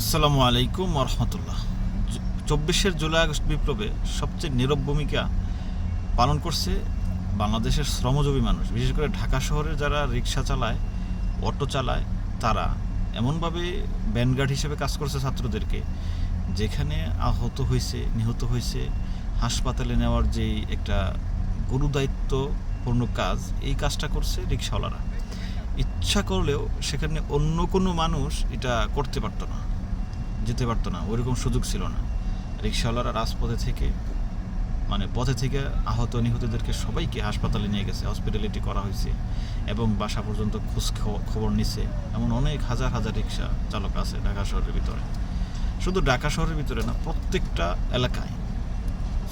আসসালামু আলাইকুম রহমতুল্লাহ চব্বিশের জুলাই আগস্ট বিপ্লবে সবচেয়ে নীরব ভূমিকা পালন করছে বাংলাদেশের শ্রমজীবী মানুষ। বিশেষ করে ঢাকা শহরে যারা রিক্সা চালায়, অটো চালায়, তারা এমনভাবে ব্যানগার্ড হিসেবে কাজ করছে ছাত্রদেরকে, যেখানে আহত হয়েছে, নিহত হয়েছে। হাসপাতালে নেওয়ার যেই একটা গুরুদায়িত্বপূর্ণ কাজ, এই কাজটা করছে রিক্সাওয়ালারা ইচ্ছা করলেও সেখানে অন্য কোনো মানুষ এটা করতে পারতো না। যেতে পারতো না ওইরকম সুযোগ ছিল না। রিক্সাওয়ালারা রাজপথে থেকে মানে পথে থেকে আহত নিহতদেরকে সবাইকে হাসপাতালে নিয়ে গেছে, হসপিটালিটি করা হয়েছে এবং বাসা পর্যন্ত খোঁজ খবর নিছে। এমন অনেক হাজার হাজার রিক্সা চালক আছে ঢাকা শহরের ভিতরে। শুধু ঢাকা শহরের ভিতরে না, প্রত্যেকটা এলাকায়,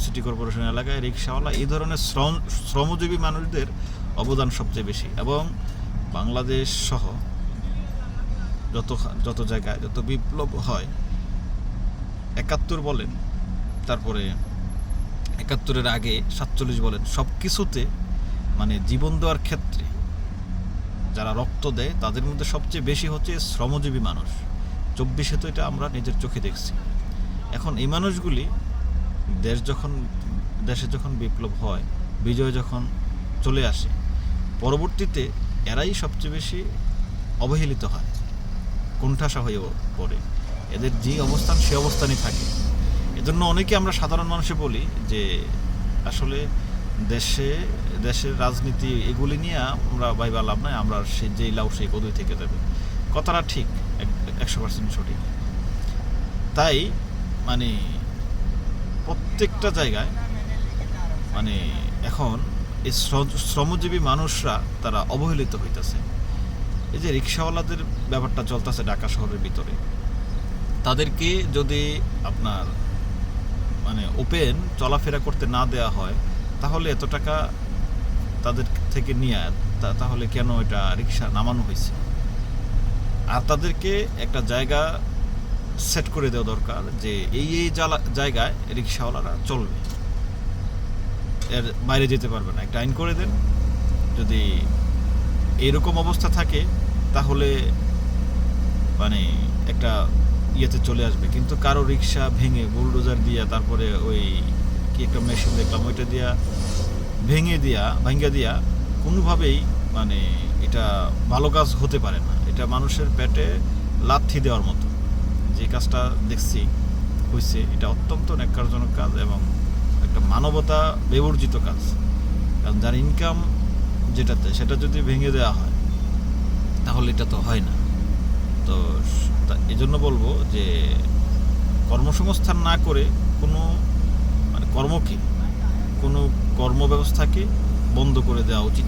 সিটি কর্পোরেশন এলাকায় রিক্সাওয়ালা এই ধরনের শ্রম শ্রমজীবী মানুষদের অবদান সবচেয়ে বেশি এবং বাংলাদেশ সহ যত যত জায়গায় যত বিপ্লব হয় একাত্তর বলেন, তারপরে একাত্তরের আগে সাতচল্লিশ বলেন সব কিছুতে মানে জীবন দেওয়ার ক্ষেত্রে যারা রক্ত দেয়, তাদের মধ্যে সবচেয়ে বেশি হচ্ছে শ্রমজীবী মানুষ। চব্বিশে তো এটা আমরা নিজের চোখে দেখছি। এখন এই মানুষগুলি দেশ যখন, দেশে যখন বিপ্লব হয়, বিজয় যখন চলে আসে, পরবর্তীতে এরাই সবচেয়ে বেশি অবহেলিত হয়, কোণঠাসা হয়ে পড়ে। এদের যে অবস্থান, সে অবস্থানই থাকে। এজন্য অনেকে আমরা সাধারণ মানুষে বলি যে, আসলে দেশে, দেশের রাজনীতি এগুলি নিয়ে আমরা ভাইবা লাভ নাই, আমরা সে যেই লাউ সেই কদুই থেকে যাবে। কথাটা ঠিক একশো পার্সেন্ট সঠিক। তাই মানে প্রত্যেকটা জায়গায় মানে এখন এই শ্রমজীবী মানুষরা তারা অবহেলিত হইতেছে। এই যে রিক্সাওয়ালাদের ব্যাপারটা চলতেছে ঢাকা শহরের ভিতরে। তাদেরকে যদি আপনার মানে ওপেন চলাফেরা করতে না দেওয়া হয়, তাহলে এত টাকা তাদের থেকে নিয়ে তাহলে কেন এটা রিক্সা নামানো হয়েছে? আর তাদেরকে একটা জায়গা সেট করে দেওয়া দরকার যে এই এই জায়গায় রিক্সাওয়ালারা চলবে। এর বাইরে যেতে পারবে না। একটা আইন করে দেন। যদি এরকম অবস্থা থাকে, তাহলে মানে একটা ইয়েতে চলে আসবে। কিন্তু কারও রিক্সা ভেঙে বুলডোজার দিয়া তারপরে ওই কি একটা মেশিন দেখলাম, ওইটা দিয়া ভেঙে দিয়া, ভাঙ্গা দিয়া কোনোভাবেই মানে এটা ভালো কাজ হতে পারে না। এটা মানুষের পেটে লাথি দেওয়ার মতো। যে কাজটা দেখছি হয়েছে এটা অত্যন্ত ন্যাক্কারজনক কাজ এবং একটা মানবতা বিবর্জিত কাজ। কারণ যার ইনকাম যেটাতে, সেটা যদি ভেঙে দেওয়া হয়, তাহলে এটা তো হয় না। এই জন্য বলব যে কর্মসংস্থান না করে কোনো মানে কর্মকে, কোনো কর্মব্যবস্থাকে বন্ধ করে দেওয়া উচিত।